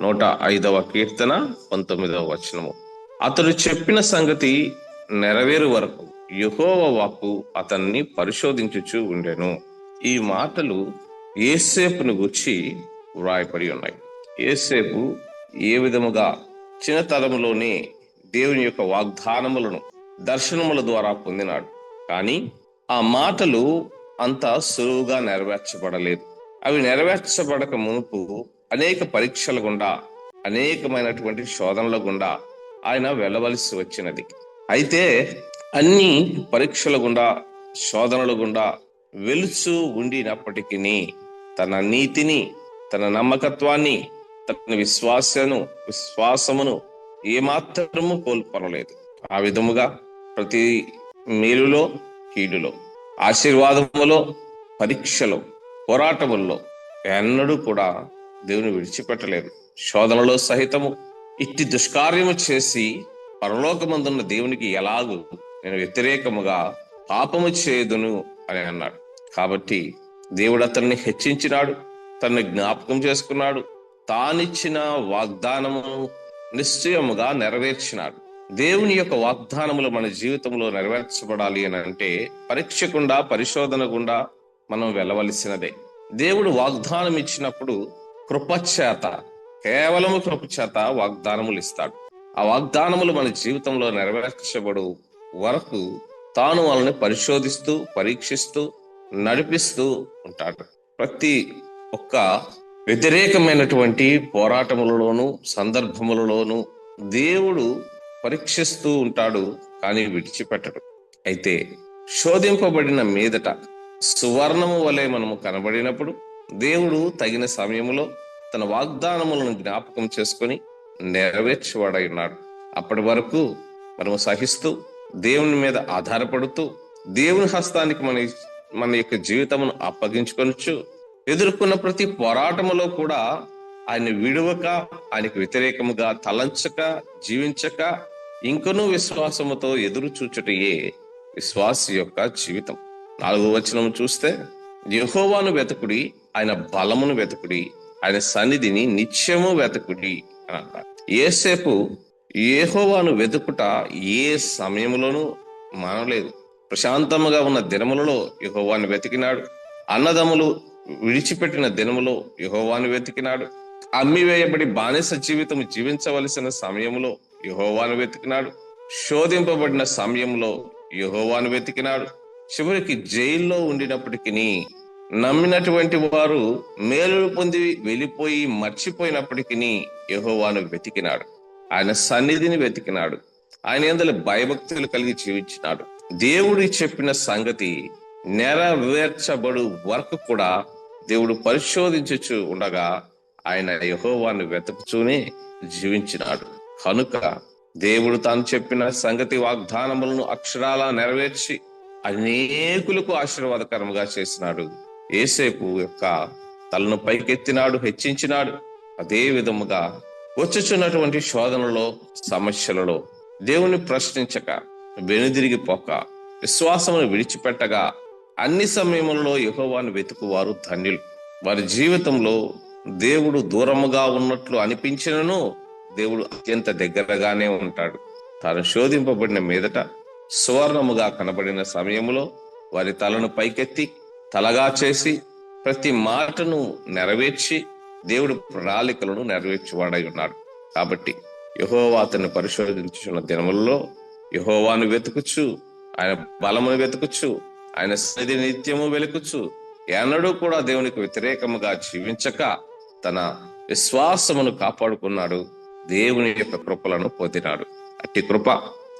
నూట ఐదవ కీర్తన పంతొమ్మిదవ వచనము. అతడు చెప్పిన సంగతి నెరవేరు వరకు యుహోవ వాక్కు అతన్ని పరిశోధించుచు ఉండెను. ఈ మాటలు ఏసేపును గుర్చి వ్రాయపడి ఉన్నాయి. ఏసేపు ఏ విధముగా చిన్నతరములోనే దేవుని యొక్క వాగ్దానములను దర్శనముల ద్వారా పొందినాడు. కానీ ఆ మాటలు అంత సులువుగా నెరవేర్చబడలేదు. అవి నెరవేర్చబడక మునుపు అనేక పరీక్షల గుండా అనేకమైనటువంటి శోధనల గుండా ఆయన వెళ్ళవలసి వచ్చినది. అయితే అన్ని పరీక్షల గుండా శోధనల గుండా వెలుచు ఉండినప్పటికీ తన నీతిని తన నమ్మకత్వాన్ని తన విశ్వాసను విశ్వాసమును ఏమాత్రము కోల్పోనలేదు. ఆ విధముగా ప్రతి మేలులో కీడులో ఆశీర్వాదములో పరీక్షలో పోరాటముల్లో ఎన్నడూ కూడా దేవుని విడిచిపెట్టలేదు శోధనలో సహితము ఇట్టి దుష్కార్యము చేసి పరలోకమందున్న దేవునికి ఎలాగూ నేను వ్యతిరేకముగా పాపము చేయదును అని అన్నాడు. కాబట్టి దేవుడు అతన్ని హెచ్చించినాడు తనని జ్ఞాపకం చేసుకున్నాడు తానిచ్చిన వాగ్దానము నిశ్చయముగా నెరవేర్చినాడు. దేవుని యొక్క వాగ్దానములు మన జీవితంలో నెరవేర్చబడాలి అని అంటే పరీక్ష గుండా పరిశోధన గుండా మనం వెళ్ళవలసినదే. దేవుడు వాగ్దానం ఇచ్చినప్పుడు కృపచేత కేవలము కృపచేత వాగ్దానములు ఇస్తాడు ఆ వాగ్దానములు మన జీవితంలో నెరవేర్చబడు వరకు తాను వాళ్ళని పరిశోధిస్తూ పరీక్షిస్తూ నడిపిస్తూ ఉంటాడు. ప్రతి ఒక్క వ్యతిరేకమైనటువంటి పోరాటములలోను సందర్భములలోను దేవుడు పరీక్షిస్తూ ఉంటాడు కానీ విడిచిపెట్టడు. అయితే శోధింపబడిన మీదట సువర్ణము వలె మనము కనబడినప్పుడు దేవుడు తగిన సమయంలో తన వాగ్దానములను జ్ఞాపకం చేసుకొని నెరవేర్చేవాడై ఉన్నాడు అప్పటి వరకు మనము సహిస్తూ దేవుని మీద ఆధారపడుతూ దేవుని హస్తానికి మన మన యొక్క జీవితమును అప్పగించుకొనొచ్చు ఎదుర్కొన్న ప్రతి పోరాటములో కూడా ఆయన విడువక ఆయనకు వ్యతిరేకముగా తలంచక జీవించక ఇంకనూ విశ్వాసముతో ఎదురు చూచుటయే విశ్వాస యొక్క జీవితం. నాలుగో వచనం చూస్తే యహోవాను వెతకుడి ఆయన బలమును వెతుకుడి ఆయన సన్నిధిని నిత్యము వెతుకుడి అని అంటారు. ఏసేపు ఏహోవాను వెతుకుట ఏ సమయంలోనూ మానలేదు. ప్రశాంతముగా ఉన్న దినములలో యహోవాను వెతికినాడు. అన్నదమ్ములు విడిచిపెట్టిన దినములో యహోవాను వెతికినాడు. అమ్మివేయబడి బానిస జీవితం జీవించవలసిన సమయంలో యహోవాను వెతికినాడు. శోధింపబడిన సమయంలో యహోవాను వెతికినాడు. చివరికి జైల్లో ఉండినప్పటికీ నమ్మినటువంటి వారు మేలు పొంది వెళ్ళిపోయి మర్చిపోయినప్పటికీ యహోవాను వెతికినాడు. ఆయన సన్నిధిని వెతికినాడు. ఆయన ఎందులో భయభక్తులు కలిగి జీవించినాడు. దేవుడి చెప్పిన సంగతి నెరవేర్చబడు వరకు కూడా దేవుడు పరిశోధించుచు ఉండగా ఆయన యహోవాను వెతుకుచూనే జీవించినాడు. కనుక దేవుడు తాను చెప్పిన సంగతి వాగ్దానములను అక్షరాల నెరవేర్చి అనేకులకు ఆశీర్వాదకరముగా చేసినాడు. ఏసేపు యొక్క తలను పైకెత్తినాడు హెచ్చించినాడు. అదే విధముగా వచ్చుచున్నటువంటి శోధనలో సమస్యలలో దేవుని ప్రశ్నించక వెనుదిరిగిపోక విశ్వాసమును విడిచిపెట్టగా అన్ని సమయములలో యహోవాను వెతుకువారు ధన్యులు. వారి జీవితంలో దేవుడు దూరముగా ఉన్నట్లు అనిపించినను దేవుడు అత్యంత దగ్గరగానే ఉంటాడు. తాను శోధింపబడిన మీదట సువర్ణముగా కనబడిన సమయములో వారి తలను పైకెత్తి తలగా చేసి ప్రతి మాటను నెరవేర్చి దేవుడు ప్రణాళికలను నెరవేర్చివాడై ఉన్నాడు. కాబట్టి యహోవా అతన్ని పరిశోధించున్న దినములలో యహోవాను వెతుకుచు ఆయన బలమును వెతుకుచు ఆయన సన్నిధి నిత్యము వెలుకుచు ఎన్నడూ కూడా దేవునికి వ్యతిరేకముగా జీవించక తన విశ్వాసమును కాపాడుకున్నాడు. దేవుని యొక్క కృపలను పొందినాడు. అట్టి కృప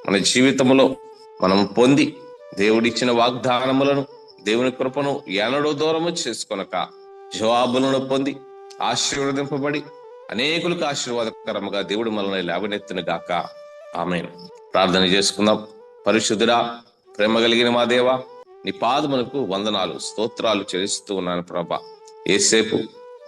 మన జీవితంలో మనం పొంది దేవుడిచ్చిన వాగ్దానములను దేవుని కృపను ఎనడో దూరము చేసుకొనక జవాబులను పొంది ఆశీర్వదింపబడి అనేకులకు ఆశీర్వాదకరముగా దేవుడు మనల్ని లేవనెత్తును గాక. ఆమె ప్రార్థన చేసుకుందాం. పరిశుద్ధురా ప్రేమ కలిగిన మా దేవా నీ పాదములకు వందనాలు స్తోత్రాలు చెల్లిస్తూ ఉన్నాను ప్రభా. ఏసేపు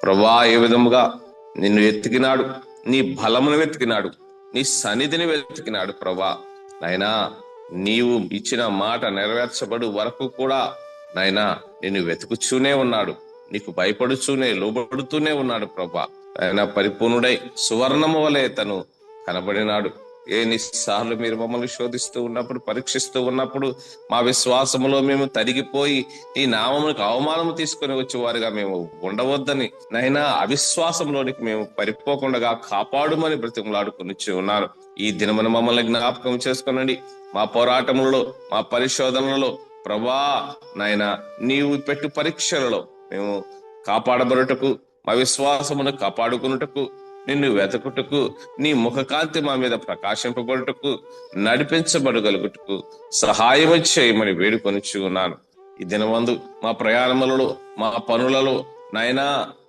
ప్రభా ఏ విధముగా నిన్ను వెతికినాడు నీ బలమును వెతికినాడు నీ సన్నిధిని వెతికినాడు ప్రభా. నాయనా నీవు ఇచ్చిన మాట నెరవేర్చబడు వరకు కూడా నాయనా నిన్ను వెతుకుచూనే ఉన్నాడు. నీకు భయపడుచూనే లోబడుతూనే ఉన్నాడు ప్రభా. ఆయన పరిపూర్ణుడై సువర్ణము వలె తను కనబడినాడు. ఎన్నిసార్లు మీరు మమ్మల్ని శోధిస్తూ ఉన్నప్పుడు పరీక్షిస్తూ ఉన్నప్పుడు మా విశ్వాసములో మేము తరిగిపోయి ఈ నామములకు అవమానము తీసుకొని వచ్చేవారుగా మేము ఉండవద్దని నైనా అవిశ్వాసంలోనికి మేము పరిపోకుండా కాపాడుమని బ్రతిమలాడుకుని ఉన్నారు. ఈ దినమున మమ్మల్ని జ్ఞాపకం చేసుకునండి. మా పోరాటములలో మా పరిశోధనలలో ప్రభా నాయన నీవు పెట్టు పరీక్షలలో మేము కాపాడబడుటకు మా విశ్వాసమును కాపాడుకున్నటకు నిన్ను వెతకుటకు నీ ముఖకాంతి మా మీద ప్రకాశింపబడుటకు నడిపించబడగలుగుటకు సహాయం చేయమని వేడుకొనిచ్చు ఉన్నాను ఈ దినవందు మా ప్రయాణములలో మా పనులలో నాయనా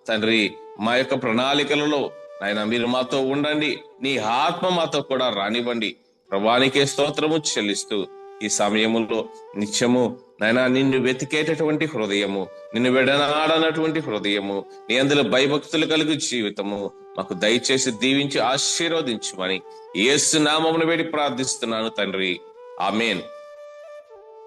తండ్రి మా యొక్క ప్రణాళికలలో నాయన మీరు మాతో ఉండండి నీ ఆత్మ మాతో కూడా రానివ్వండి. ప్రభానికే స్తోత్రము చెల్లిస్తూ ఈ సమయములో నిత్యము నాయనా నిన్ను వెతికేటటువంటి హృదయము నిన్ను విడనాడనటువంటి హృదయము నీ అందులో భయభక్తులు కలిగి జీవితము. మాకు దయచేసి దీవించి ఆశీర్వదించుమని ఏసు నామమును వేడి ప్రార్థిస్తున్నాను తండ్రి. ఆమెన్.